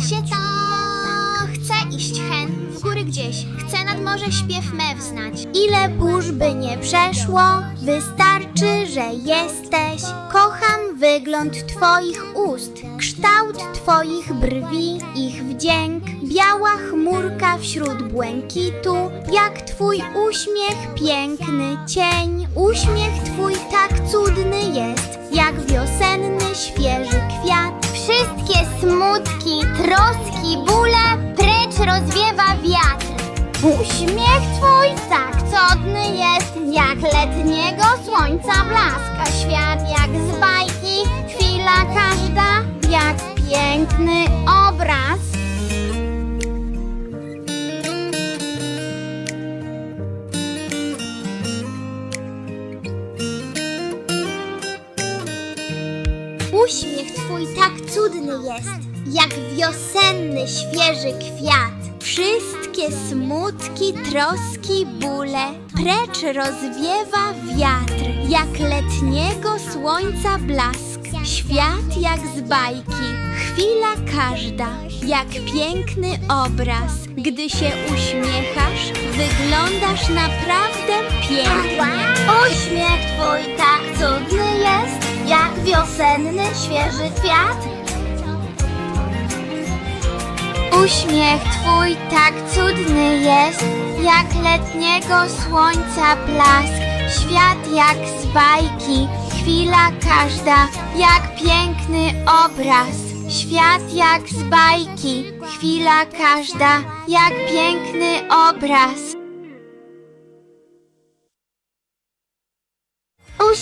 się to chce iść hen w góry gdzieś. Chce nad morze śpiew mew znać. Ile burz by nie przeszło, wystarczy, że jesteś. Kocham wygląd Twoich ust, kształt Twoich brwi, ich wdzięk. Biała chmurka wśród błękitu, jak Twój uśmiech, piękny cień. Uśmiech Twój tak cudny jest, jak wiosenny, świeży troski, bóle precz rozwiewa wiatr. Uśmiech twój tak cudny jest, jak letniego słońca blask. A świat jak z bajki, chwila każda, jak piękny obraz. Uśmiech twój tak cudny jest, jak wiosenny, świeży kwiat. Wszystkie smutki, troski, bóle precz rozwiewa wiatr, jak letniego słońca blask. Świat jak z bajki, chwila każda, jak piękny obraz. Gdy się uśmiechasz, wyglądasz naprawdę pięknie. Uśmiech twój tak cudny wiosenny, świeży kwiat. Uśmiech twój tak cudny jest, jak letniego słońca blask. Świat jak z bajki, chwila każda, jak piękny obraz. Świat jak z bajki, chwila każda, jak piękny obraz.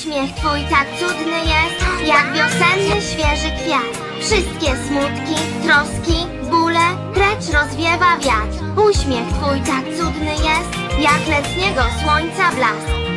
Uśmiech twój tak cudny jest, jak wiosenny, świeży kwiat. Wszystkie smutki, troski, bóle precz rozwiewa wiatr. Uśmiech twój tak cudny jest, jak letniego słońca blask.